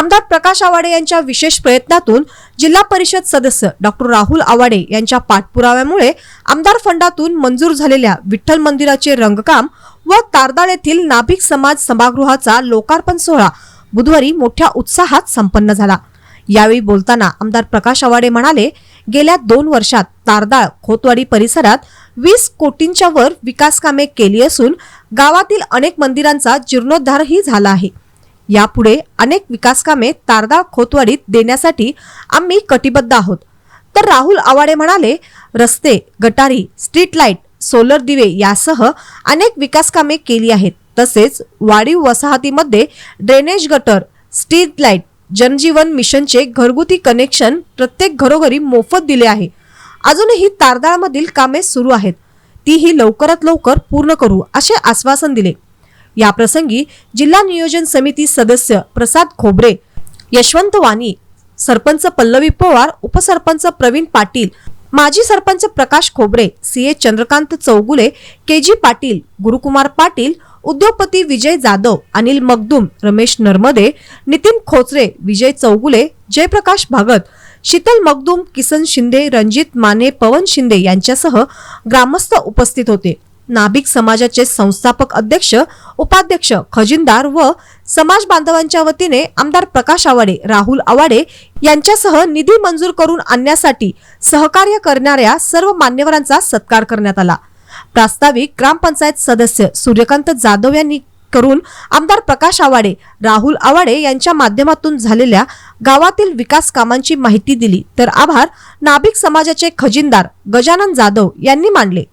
आमदार प्रकाश आवाडे यांच्या विशेष प्रयत्नातून जिल्हा परिषद सदस्य डॉक्टर राहुल आवाडे यांच्या पाठपुराव्यामुळे आमदार फंडातून मंजूर झालेल्या विठ्ठल मंदिराचे रंगकाम व तारदाळ येथील नाभिक समाज सभागृहाचा लोकार्पण सोहळा बुधवारी मोठ्या उत्साहात संपन्न झाला. यावेळी बोलताना आमदार प्रकाश आवाडे म्हणाले गेल्या दोन वर्षात तारदाळ खोतवाडी परिसरात वीस कोटींच्या वर विकास कामे केली असून गावातील अनेक मंदिरांचा जीर्णोद्धारही झाला आहे. यापुढे अनेक विकासकामे तारदाळ खोतवाडीत देण्यासाठी आम्ही कटिबद्ध आहोत. तर राहुल आवाडे म्हणाले रस्ते गटारी स्ट्रीट लाइट सोलर दिवे यासह अनेक विकासकामे केली आहेत. तसेच वाढीव वसाहतीमध्ये ड्रेनेज गटर स्ट्रीट लाइट जनजीवन मिशनचे घरगुती कनेक्शन प्रत्येक घरोघरी मोफत दिले आहे. अजूनही तारदाळमधील कामे सुरू आहेत. तीही लवकरात लवकर पूर्ण करू असे आश्वासन दिले. या प्रसंगी जिल्हा नियोजन समिती सदस्य प्रसाद खोबरे यशवंत वाणी सरपंच पल्लवी पवार उपसरपंच प्रवीण पाटील माजी sarpanch Prakash Khobare CA Chandrakant Chougule K G Patil Gurukumar Patil उद्योगपती विजय जाधव अनिल मगदुम रमेश नर्मदे नितीन खोचरे विजय चौगुले जयप्रकाश भागत शीतल मगदुम किसन शिंदे रणजित माने पवन शिंदे यांच्यासह ग्रामस्थ उपस्थित होते. नाभिक समाजाचे संस्थापक अध्यक्ष उपाध्यक्ष खजिनदार व समाज बांधवांच्या वतीने आमदार प्रकाश आवाडे राहुल आवाडे यांच्यासह निधी मंजूर करून आणण्यासाठी सहकार्य करणाऱ्या सर्व मान्यवरांचा सत्कार करण्यात आला. प्रास्ताविक ग्रामपंचायत सदस्य सूर्यकांत जाधव यांनी करून आमदार प्रकाश आवाडे राहुल आवाडे यांच्या माध्यमातून झालेल्या गावातील विकास कामांची माहिती दिली. तर आभार. नाभिक समाजाचे खजिनदार गजानन जाधव यांनी मांडले